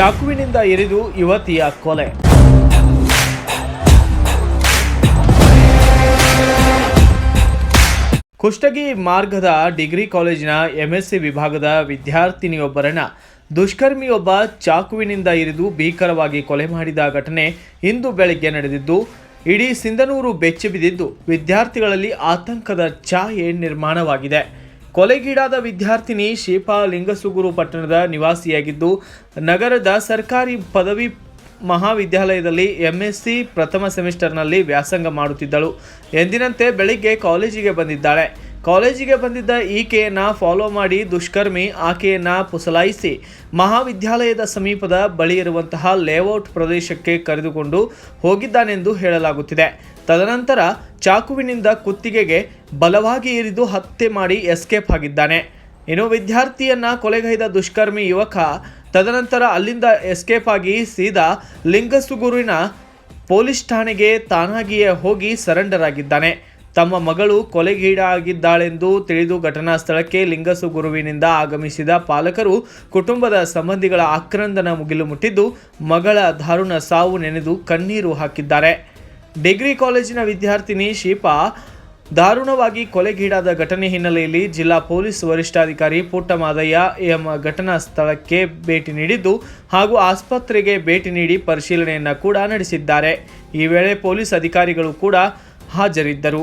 ಚಾಕುವಿನಿಂದ ಇರಿದು ಯುವತಿಯ ಕೊಲೆ. ಕುಷ್ಟಗಿ ಮಾರ್ಗದ ಡಿಗ್ರಿ ಕಾಲೇಜಿನ ಎಂಎಸ್ಸಿ ವಿಭಾಗದ ವಿದ್ಯಾರ್ಥಿನಿಯೊಬ್ಬರನ್ನ ದುಷ್ಕರ್ಮಿಯೊಬ್ಬ ಚಾಕುವಿನಿಂದ ಇರಿದು ಭೀಕರವಾಗಿ ಕೊಲೆ ಮಾಡಿದ ಘಟನೆ ಇಂದು ಬೆಳಗ್ಗೆ ನಡೆದಿದ್ದು, ಇಡೀ ಸಿಂಧನೂರು ಬೆಚ್ಚಿಬಿದ್ದಿದ್ದು ವಿದ್ಯಾರ್ಥಿಗಳಲ್ಲಿ ಆತಂಕದ ಛಾಯೆ ನಿರ್ಮಾಣವಾಗಿದೆ. ಕೊಲೆಗೀಡಾದ ವಿದ್ಯಾರ್ಥಿನಿ ಶೀಪಾ ಲಿಂಗಸುಗುರು ಪಟ್ಟಣದ ನಿವಾಸಿಯಾಗಿದ್ದು, ನಗರದ ಸರ್ಕಾರಿ ಪದವಿ ಮಹಾವಿದ್ಯಾಲಯದಲ್ಲಿ ಎಂಎಸ್ಸಿ ಪ್ರಥಮ ಸೆಮಿಸ್ಟರ್ನಲ್ಲಿ ವ್ಯಾಸಂಗ ಮಾಡುತ್ತಿದ್ದಳು. ಎಂದಿನಂತೆ ಬೆಳಿಗ್ಗೆ ಕಾಲೇಜಿಗೆ ಬಂದಿದ್ದಾಳೆ. ಕಾಲೇಜಿಗೆ ಬಂದಿದ್ದ ಈಕೆಯನ್ನ ಫಾಲೋ ಮಾಡಿ ದುಷ್ಕರ್ಮಿ ಆಕೆಯನ್ನ ಪುಸಲಾಯಿಸಿ ಮಹಾವಿದ್ಯಾಲಯದ ಸಮೀಪದ ಬಳಿ ಇರುವಂತಹ ಲೇಔಟ್ ಪ್ರದೇಶಕ್ಕೆ ಕರೆದುಕೊಂಡು ಹೋಗಿದ್ದಾನೆಂದು ಹೇಳಲಾಗುತ್ತಿದೆ. ತದನಂತರ ಚಾಕುವಿನಿಂದ ಕುತ್ತಿಗೆಗೆ ಬಲವಾಗಿ ಇರಿದು ಹತ್ಯೆ ಮಾಡಿ ಎಸ್ಕೇಪ್ ಆಗಿದ್ದಾನೆ. ಇನ್ನು ವಿದ್ಯಾರ್ಥಿಯನ್ನ ಕೊಲೆಗೈದ ದುಷ್ಕರ್ಮಿ ಯುವಕ ತದನಂತರ ಅಲ್ಲಿಂದ ಎಸ್ಕೇಪ್ ಆಗಿ ಸೀದಾ ಲಿಂಗಸುಗುರುವಿನ ಪೊಲೀಸ್ ಠಾಣೆಗೆ ತಾನಾಗಿಯೇ ಹೋಗಿ ಸರೆಂಡರ್ ಆಗಿದ್ದಾನೆ. ತಮ್ಮ ಮಗಳು ಕೊಲೆಗೀಡಾಗಿದ್ದಾಳೆಂದು ತಿಳಿದು ಘಟನಾ ಸ್ಥಳಕ್ಕೆ ಲಿಂಗಸು ಗುರುವಿನಿಂದ ಆಗಮಿಸಿದ ಪಾಲಕರು ಕುಟುಂಬದ ಸಂಬಂಧಿಗಳ ಆಕ್ರಂದನ ಮುಗಿಲು ಮುಟ್ಟಿದ್ದು ಮಗಳ ದಾರುಣ ಸಾವು ನೆನೆದು ಕಣ್ಣೀರು ಹಾಕಿದ್ದಾರೆ. ಡಿಗ್ರಿ ಕಾಲೇಜಿನ ವಿದ್ಯಾರ್ಥಿನಿ ಶೀಪಾ ದಾರುಣವಾಗಿ ಕೊಲೆಗೀಡಾದ ಘಟನೆ ಹಿನ್ನೆಲೆಯಲ್ಲಿ ಜಿಲ್ಲಾ ಪೊಲೀಸ್ ವರಿಷ್ಠಾಧಿಕಾರಿ ಪುಟ್ಟಮಾದಯ್ಯ ಎಂ ಘಟನಾ ಸ್ಥಳಕ್ಕೆ ಭೇಟಿ ನೀಡಿದ್ದು ಹಾಗೂ ಆಸ್ಪತ್ರೆಗೆ ಭೇಟಿ ನೀಡಿ ಪರಿಶೀಲನೆಯನ್ನು ಕೂಡ ನಡೆಸಿದ್ದಾರೆ. ಈ ವೇಳೆ ಪೊಲೀಸ್ ಅಧಿಕಾರಿಗಳು ಕೂಡ ಹಾಜರಿದ್ದರು.